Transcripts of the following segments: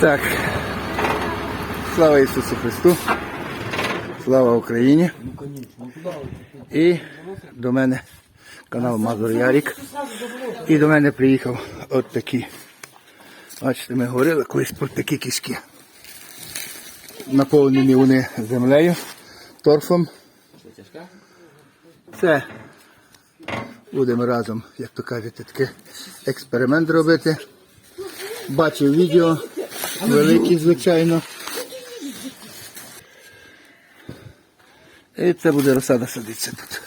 Так. Слава Ісусу Христу. Слава Україні. І до мене канал Мазур Ярік. І до мене приїхав от такий. Бачите, ми говорили колись про такі кишки. Наповнені вони землею, торфом. Це будемо разом, як то кажете, такий експеримент робити. Бачив відео, великі, звичайно. І це буде розсада садитися тут.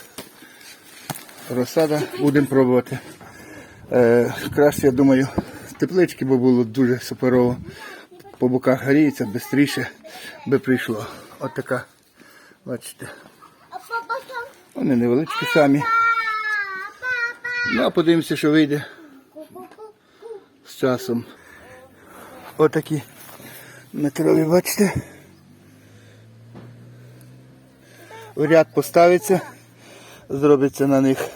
Розсада будемо пробувати. Е, краще, я думаю, теплички, бо було дуже суперово. По боках гріється, швидше би прийшло. От така, бачите. Вони невеличкі самі. Ну, а подивимося, що вийде з часом. Отакі метрові, бачите. В ряд поставиться, зробиться на них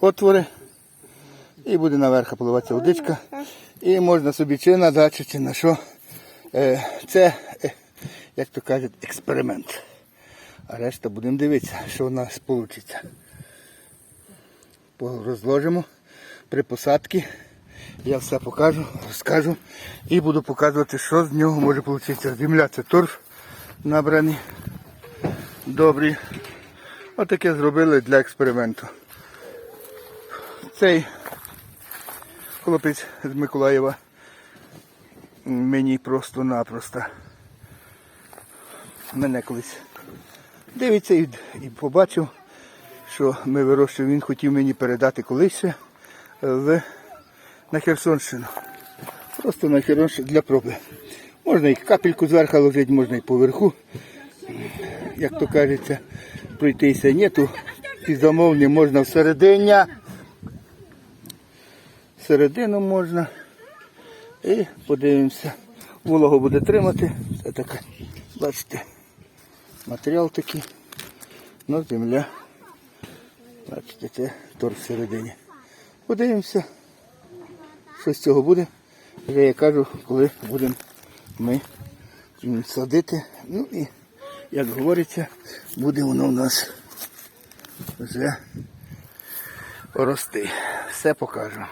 отвори і буде наверху поливатися водичка. І можна собі чи на дачу, чи на що. Е, Це, е, як то кажуть, експеримент. А решта будемо дивитися, що в нас вийде. Розложимо при посадці. Я все покажу, розкажу і буду показувати, що з нього може вийти. Земля це торф набраний. Добрий. Отаке зробили для експерименту. Цей хлопець з Миколаєва мені просто-напросто мене колись дивиться і, і побачив, що ми вирощуємо. Він хотів мені передати колись в, на Херсонщину. Просто на Херсонщину для проби. Можна і капельку зверху ложити, можна і поверху. Як то кажеться, пройтися. Ні, то під замовлення можна всередині. Середину можна. І подивимося. Вологу буде тримати. Це таке, бачите, матеріал такий. Ну, земля. Бачите, це торф всередині. Подивимося, що з цього буде. Вже я кажу, коли будемо ми садити. Ну і, як говориться, буде воно у нас вже рости. Все покажу.